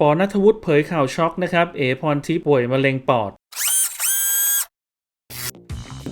ปอนัทวุฒิเผยข่าวช็อกนะครับ เอพรทิพย์ป่วยมะเร็งปอด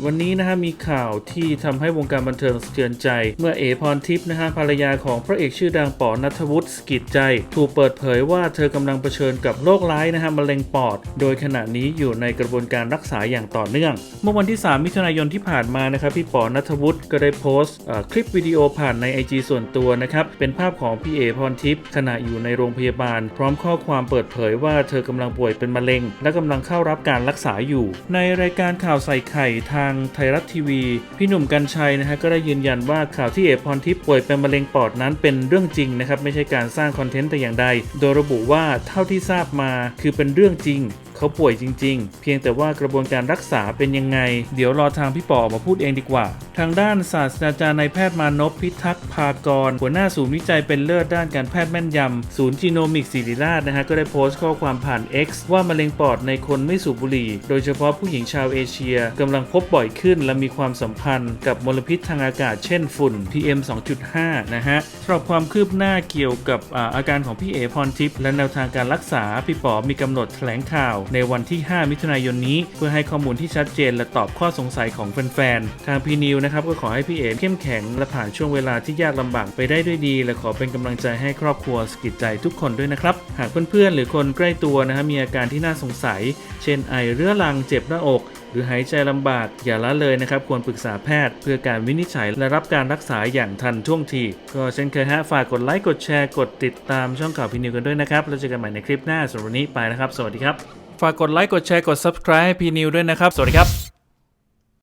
วันนี้นะฮะมีข่าวที่ทำให้วงการบันเทิงสะเทือนใจ เมื่อเอพรทิพย์นะฮะภรรยาของพระเอกชื่อดังปอนัทวุฒิสกิจใจ ถูกเปิดเผยว่าเธอกำลังเผชิญกับโรคร้ายนะฮะมะเร็งปอด โดยขณะนี้อยู่ในกระบวนการรักษาอย่างต่อเนื่อง เมื่อวันที่ 3 มิถุนายนที่ผ่านมานะครับพี่ปอนัทวุฒิก็ได้โพสต์คลิปวิดีโอผ่านใน IG ส่วนตัวนะครับเป็นภาพของพี่เอพรทิพย์ขณะอยู่ในโรงพยาบาล พร้อมข้อความเปิดเผยว่าเธอกำลังป่วยเป็นมะเร็ง และกำลังเข้ารับการรักษาอยู่ ในรายการข่าวใส่ไข่ทางไทยรัฐทีวี พี่หนุ่มกัญชัยนะฮะก็ได้ยืนยันว่าข่าวที่เอพรทิพย์ป่วยเป็นมะเร็งปอดนั้นเป็นเรื่องจริงนะครับไม่ใช่การสร้างคอนเทนต์แต่อย่างใด โดยระบุว่าเท่าที่ทราบมาคือเป็นเรื่องจริงเขาป่วยจริง ๆ เพียงแต่ว่ากระบวนการรักษาเป็นยังไง เดี๋ยวรอทางพี่ปอออกมาพูดเองดีกว่าทางด้านศาสตราจารย์นายแพทย์มานพพิทักษ์ภากร หัวหน้าศูนย์วิจัยเป็นเลิศด้านการแพทย์แม่นยำ ศูนย์จีโนมิกศิริราชนะฮะก็ได้โพสต์ข้อความผ่าน X ว่ามะเร็งปอดในคนไม่สูบบุหรี่ โดยเฉพาะผู้หญิงชาวเอเชียกำลังพบบ่อยขึ้นและมีความสัมพันธ์กับมลพิษทางอากาศเช่นฝุ่น PM 2.5 นะฮะสำหรับความคืบหน้าเกี่ยวกับอาอาการของพี่เอพรทิพย์และแนวทางการรักษาพี่ป๋อมีกำหนดแถลงข่าวในวันที่ 5 มิถุนายนนี้ เพื่อให้ข้อมูลที่ชัดเจนและตอบข้อสงสัยของแฟนๆทางพีนิวนะครับก็ขอให้พี่เอ๋เข้มแข็งและผ่านช่วงเวลาที่ยากลำบากไปได้ด้วยดี และขอเป็นกำลังใจให้ครอบครัวสกิจใจทุกคนด้วยนะครับ หากเพื่อนๆหรือคนใกล้ตัวนะฮะมีอาการที่น่าสงสัย เช่นไอเรื้อรังเจ็บหน้าอกหรือหายใจลำบากอย่าละเลยนะครับ ควรปรึกษาแพทย์ เพื่อการวินิจฉัยและรับการรักษาอย่างทันท่วงที ก็เช่นเคยฮะฝากกดไลค์กดแชร์กดติดตามช่องข่าวพีนิวกันด้วยนะครับ แล้วเจอกันใหม่ในคลิปหน้าสำหรับวันนี้ไปนะครับ สวัสดีครับ ฝากกดไลค์กดแชร์กด subscribe ให้พีนิวด้วยนะครับ สวัสดีครับ